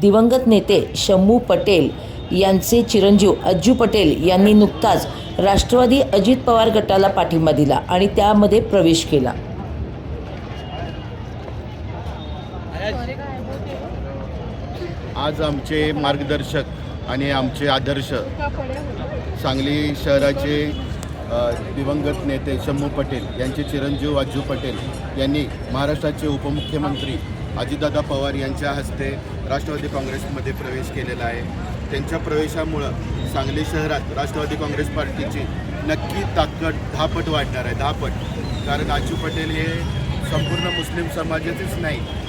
दिवंगत नेते शम्मू पटेल यांचे चिरंजीव अज्जू पटेल यांनी नुकताच राष्ट्रवादी अजित पवार गटाला पाठिंबा दिला आणि त्यामध्ये प्रवेश केला. आज आमचे मार्गदर्शक आणि आमचे आदर्श सांगली शहराचे दिवंगत नेते शम्मू पटेल यांचे चिरंजीव अज्जू पटेल यांनी महाराष्ट्राचे उपमुख्यमंत्री अजितदादा पवार यांच्या हस्ते राष्ट्रवादी काँग्रेसमध्ये प्रवेश केलेला आहे. त्यांच्या प्रवेशामुळं सांगली शहरात राष्ट्रवादी काँग्रेस पार्टीची नक्की ताकद दहापट वाढणार आहे दहापट कारण आजू पटेल हे संपूर्ण मुस्लिम समाजाचेच नाही.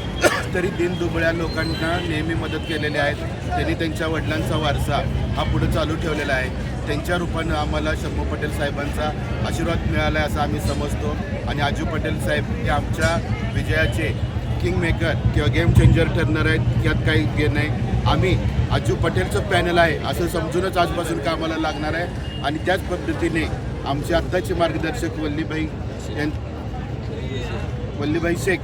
तरी दिनदुबळ्या लोकांना नेहमी मदत केलेली आहेत. त्यांनी त्यांच्या वडिलांचा वारसा हा पुढे चालू ठेवलेला आहे. त्यांच्या रूपानं आम्हाला शंभू पटेल साहेबांचा आशीर्वाद मिळाला आहे असं आम्ही समजतो. आणि आजू पटेल साहेब हे आमच्या विजयाचे किंग मेकर किंवा गेम चेंजर ठरणार आहेत यात काही गे नाही. आम्ही अजू पटेलचं पॅनल आहे असं समजूनच आजपासून कामाला लागणार आहे. आणि त्याच पद्धतीने आमचे आत्ताचे मार्गदर्शक वल्लीभाई यां वल्लीभाई शेख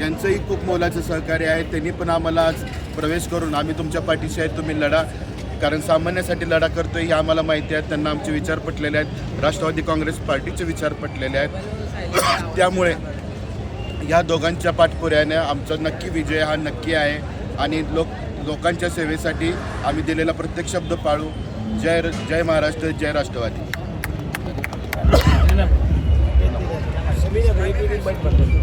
यांचंही खूप मोलाचं सहकार्य आहे. त्यांनी पण आम्हाला आज प्रवेश करून आम्ही तुमच्या पाठीशी आहे तुम्ही लढा. कारण सामान्यासाठी लढा करतो हे आम्हाला माहिती आहे. त्यांना आमचे विचार पटलेले आहेत. राष्ट्रवादी काँग्रेस पार्टीचे विचार पटलेले आहेत. त्यामुळे या दोघांच्या पाठपुऱ्याने आमचा नक्की विजय हा नक्की आहे. आणि लोक लोकांच्या सेवेसाठी आम्ही दिलेला प्रत्येक शब्द पाळू. जय जय महाराष्ट्र जय राष्ट्रवादी.